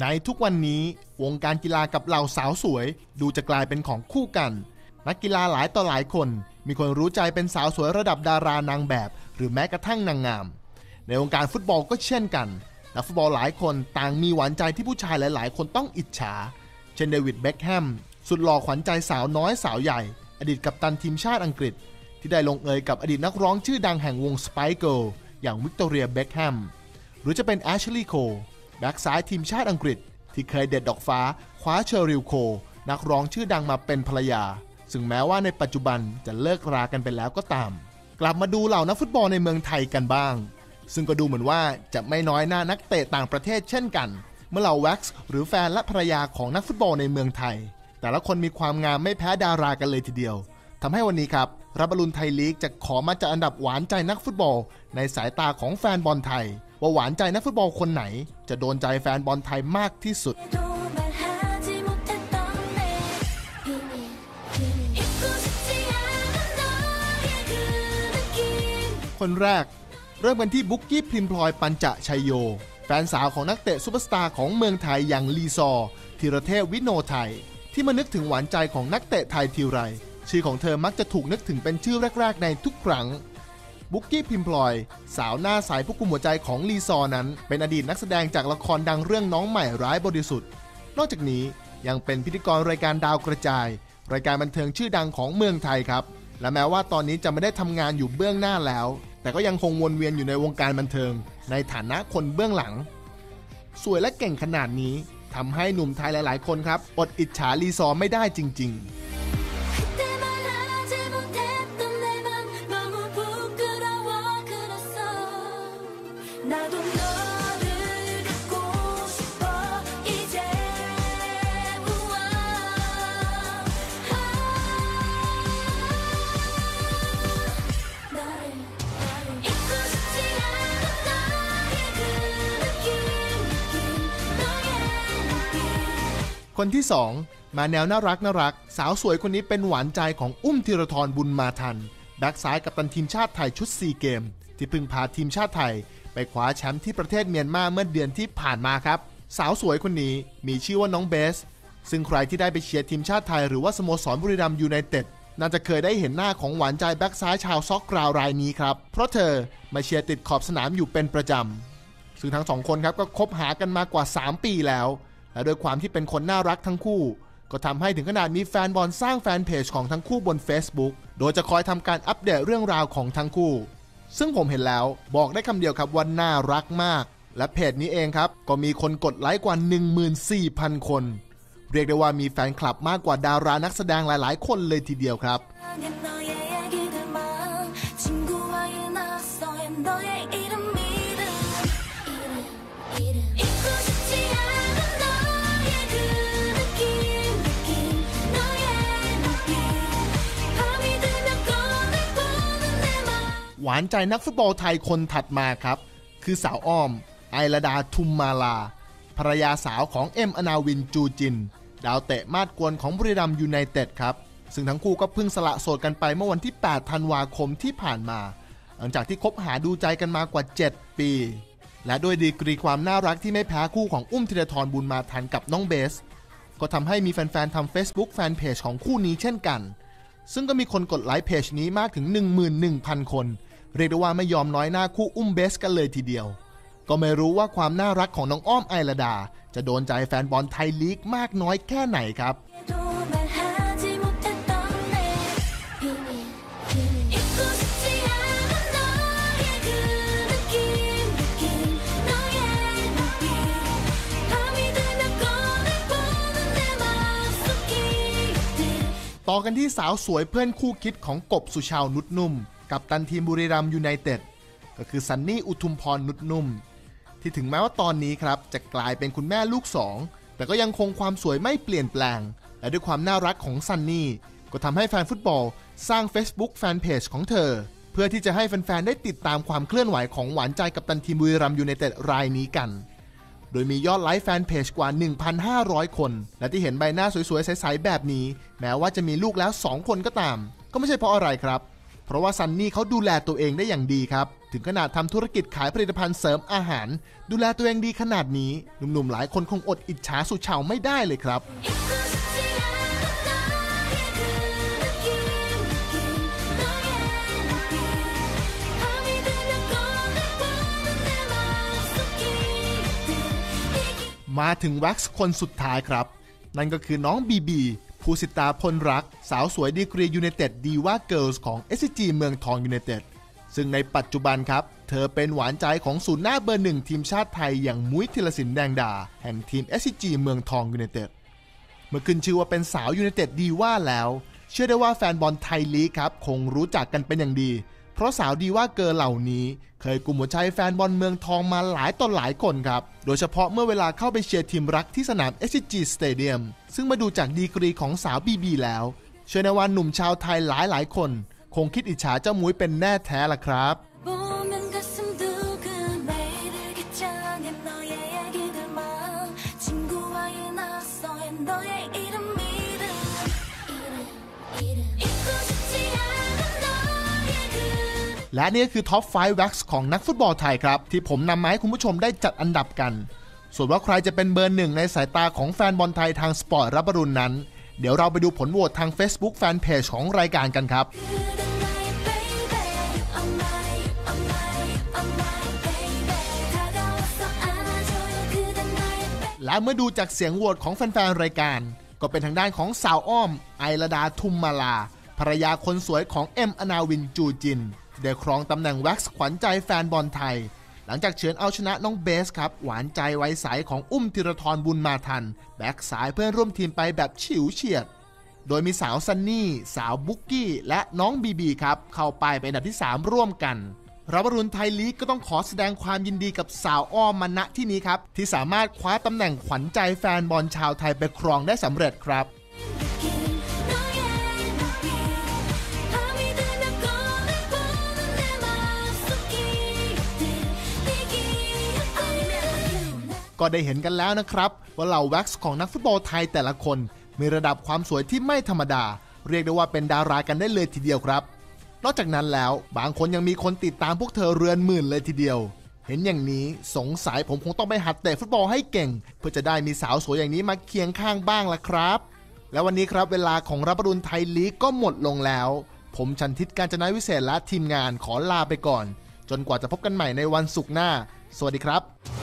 ในทุกวันนี้วงการกีฬากับเหล่าสาวสวย ดูจะกลายเป็นของคู่กัน นักกีฬาหลายต่อหลายคน มีคนรู้ใจเป็นสาวสวยระดับดารานางแบบ หรือแม้กระทั่งนางงาม ในวงการฟุตบอลก็เช่นกันนักฟุตบอลหลายคนต่างมีหวานใจที่ผู้ชายหลาย ๆ คนต้องอิจฉา เช่นเดวิดเบ็คแฮมสุดหล่อขวัญใจสาวน้อยสาวใหญ่ อดีตกัปตันทีมชาติอังกฤษ ที่ได้ลงเอยกับอดีตนักร้องชื่อดังแห่งวงสไปเกิลอย่างวิกตอเรียเบ็คแฮมหรือจะเป็นแอชลีย์โค แบ็กซ้ายทีมชาติอังกฤษ ที่เคยเด็ดดอกฟ้าคว้าเชอริลโค นักร้องชื่อดังมาเป็นภรรยา ซึ่งแม้ว่าในปัจจุบันจะเลิกรากันไปแล้วก็ตาม กลับมาดูเหล่านักฟุตบอลในเมืองไทยกันบ้าง ซึ่งก็ดูเหมือนว่าจะไม่น้อยหน้านักเตะต่างประเทศเช่นกัน เมื่อเหล่าแว็กซ์หรือแฟนและภรรยาของนักฟุตบอลในเมืองไทย แต่ละคนมีความงามไม่แพ้ดารากันเลยทีเดียวทำให้วันนี้ครับรับบอลลูนไทยลีกจะขอมาจัดอันดับหวานใจนักฟุตบอล ในสายตาของแฟนบอลไทย ว่าหวานใจนักฟุตบอลคนไหน จะโดนใจแฟนบอลไทยมากที่สุด คนแรก เริ่มกันที่บุกกี้พิมพลอยปัญจะชัยโย แฟนสาวของนักเตะซูเปอร์สตาร์ของเมืองไทยอย่างลีซอธีรเทพวิโนไทย ที่มานึกถึงหวานใจของนักเตะไทยทีไร ชื่อของเธอมักจะถูกนึกถึงเป็นชื่อแรก ๆ ในทุกครั้ง บุกกี้พิมพลอย สาวหน้าใสผู้กุมหัวใจของลีซอนั้น เป็นอดีตนักแสดงจากละครดังเรื่องน้องใหม่ร้ายบริสุทธิ์ นอกจากนี้ยังเป็นพิธีกรรายการดาวกระจาย รายการบันเทิงชื่อดังของเมืองไทยครับ และแม้ว่าตอนนี้จะไม่ได้ทำงานอยู่เบื้องหน้าแล้ว แต่ก็ยังคงวนเวียนอยู่ในวงการบันเทิง ในฐานะคนเบื้องหลัง สวยและเก่งขนาดนี้ทำให้หนุ่มไทยหลาย ๆ คนครับ อดอิจฉาลีซอไม่ได้จริง ๆ คนที่ 2 มาแนวน่ารักน่ารัก สาวสวยคนนี้เป็นหวานใจของอุ้มธีรทรบุญมาทัน แบ็กซ้ายกับตันทีมชาติไทยชุด4เกม ที่เพึ่งพาทีมชาติไทย ไปคว้าแชมป์ที่ประเทศเมียนมาเมื่อเดือนที่ผ่านมาครับ สาวสวยคนนี้มีชื่อว่าน้องเบส ซึ่งใครที่ได้ไปเชียร์ทีมชาติไทยหรือว่าสโมสรบุรีรัมย์ยูไนเต็ดน่าจะเคยได้เห็นหน้าของหวานใจแบ็กซ้ายชาวซอกกราวรายนี้ครับ เพราะเธอมาเชียร์ติดขอบสนามอยู่เป็นประจำซึ่งทั้งสองคนครับก็คบหากันมากว่า 3 ปีแล้ว และด้วยความที่เป็นคนน่ารักทั้งคู่ ก็ทำให้ถึงขนาดมีแฟนบอลสร้างแฟนเพจของทั้งคู่บน Facebook โดยจะคอยทำการอัปเดตเรื่องราวของทั้งคู่ ซึ่งผมเห็นแล้วบอกได้คำเดียวครับว่าน่ารักมาก และเพจนี้เองครับ ก็มีคนกดไลค์กว่า 14,000 คน เรียกได้ว่ามีแฟนคลับมากกว่าดารานักแสดงหลาย ๆ คนเลยทีเดียวครับ หวานใจนักฟุตบอลไทยคนถัดมาครับ คือสาวอ้อม ไอระดาทุมมาลา ภรรยาสาวของเอ็มอนาวินจูจิน ดาวเตะมาดกวนของบุรีรัมยูไนเต็ดครับ ซึ่งทั้งคู่ก็เพิ่งสละโสดกันไปเมื่อวันที่ 8 ธันวาคมที่ผ่านมา หลังจากที่คบหาดูใจกันมากว่า 7 ปี และด้วยดีกรีความน่ารักที่ไม่แพ้คู่ของอุ้มธีรทรบุญมาทันกับน้องเบส ก็ทำให้มีแฟนๆทำ Facebook แฟนเพจของคู่นี้เช่นกันซึ่งก็มีคนกดไลค์เพจนี้มากถึง 11,000 คน เรียกได้ว่าไม่ยอมน้อยหน้าคู่อุ้มเบสกันเลยทีเดียว ก็ไม่รู้ว่าความน่ารักของน้องอ้อมไอระดา จะโดนใจแฟนบอลไทยลีกมากน้อยแค่ไหนครับต่อกันที่สาวสวยเพื่อนคู่คิดของกบสุชาวนุชนุ่ม กับตันทีมบุรีรัมยูไนเต็ดก็คือซันนี่อุทุมพรนุดนุ่ม ที่ถึงแม้ว่าตอนนี้ครับจะกลายเป็นคุณแม่ลูกสองแต่ก็ยังคงความสวยไม่เปลี่ยนแปลง และด้วยความน่ารักของซันนี่ก็ทำให้แฟนฟุตบอลสร้าง Facebook แฟนเพจของเธอ เพื่อที่จะให้แฟนๆ ได้ติดตามความเคลื่อนไหวของหวานใจกับตันทีมบุรีรัมย์ยูไนเต็ดรายนี้กัน โดยมียอดไลค์แฟนเพจกว่า 1,500 คน และที่เห็นใบหน้าสวยๆ ใสๆ แบบนี้ แม้ว่าจะมีลูกแล้ว 2 คนก็ตาม ก็ไม่ใช่เพราะอะไรครับ เพราะว่าซันนี่เขาดูแลตัวเองได้อย่างดีครับ ถึงขนาดทำธุรกิจขายผลิตภัณฑ์เสริมอาหาร ดูแลตัวเองดีขนาดนี้ หนุ่มๆหลายคนคงอดอิจฉาสุชาวไม่ได้เลยครับมาถึงแว็กซ์คนสุดท้ายครับ นั่นก็คือน้องบีบี ภูสิตาพลรัก สาวสวยดีกรียูเนเต็ดดีว่าเกิลส์ของ s อ g เมืองทองยูเนเต็ดซึ่งในปัจจุบันครับ เธอเป็นหวานใจของศูนย์หน้าเบอร์หนึ่งทีมชาติไทยอย่างมุ้ยธีรศิลป์แดงดา แห่งทีม s อ g เมืองทองยูเนเต็ดเมื่อขึ้นชื่อว่าเป็นสาวยูเนเต็ดดีว่าแล้ว เชื่อได้ว่าแฟนบอลไทยลีกครับ คงรู้จักกันเป็นอย่างดี เพราะสาวดีว่าเกอเหล่านี้ เคยกลุ่มหัวใจแฟนบอลเมืองทองมาหลายต่อหลายคนครับ โดยเฉพาะเมื่อเวลาเข้าไปเชียร์ทีมรักที่สนาม s g Stadium ซึ่งมาดูจากดีกรีของสาวบีบีแล้วเชื่อในวันหนุ่มชาวไทยหลายหลายคน คงคิดอิจฉาเจ้ามุ้ยเป็นแน่แท้ล่ะครับ너 และนี่ก็คือท็อป5แว็กซ์ของนักฟุตบอลไทยครับ ที่ผมนำมาให้คุณผู้ชมได้จัดอันดับกัน ส่วนว่าใครจะเป็นเบอร์หนึ่งในสายตาของแฟนบอลไทยทางสปอร์ตรับรุนนั้น เดี๋ยวเราไปดูผลโหวตทาง Facebook Fanpage ของรายการกันครับและเมื่อดูจากเสียงโหวตของแฟนๆ รายการ ก็เป็นทางด้านของสาวอ้อม ไอรดาทุมมาลา ภรรยาคนสวยของเอ็มอนาวินจูจิน ได้ครองตำแหน่งแว็กซ์ขวัญใจแฟนบอลไทย หลังจากเฉือนเอาชนะน้องเบสครับ หวานใจไวยใสของอุ้มธีรทรบุญมาทัน แบ็กสายเพื่อนร่วมทีมไปแบบฉิวเฉียด โดยมีสาวซันนี่ สาวบุ๊กกี้ และน้องบีบีครับ เข้าไปเป็นอันดับที่ 3 ร่วมกันรับรุณไทยลีกก็ต้องขอแสดงความยินดีกับสาวอ้อมมาณที่นี้ครับ ที่สามารถคว้าตำแหน่งขวัญใจแฟนบอลชาวไทยไปครองได้สำเร็จครับ ก็ได้เห็นกันแล้วนะครับว่าเหล่าแว็กซ์ของนักฟุตบอลไทยแต่ละคน มีระดับความสวยที่ไม่ธรรมดา เรียกได้ว่าเป็นดารากันได้เลยทีเดียวครับ นอกจากนั้นแล้วบางคนยังมีคนติดตามพวกเธอเรือนหมื่นเลยทีเดียว เห็นอย่างนี้สงสัยผมคงต้องไปหัดเตะฟุตบอลให้เก่ง เพื่อจะได้มีสาวสวยอย่างนี้มาเคียงข้างบ้างละครับ และวันนี้ครับเวลาของรับปรุณไทยลีกก็หมดลงแล้ว ผมชันทิตการจนาวิเศษและทีมงานขอลาไปก่อน จนกว่าจะพบกันใหม่ในวันศุกร์หน้า สวัสดีครับ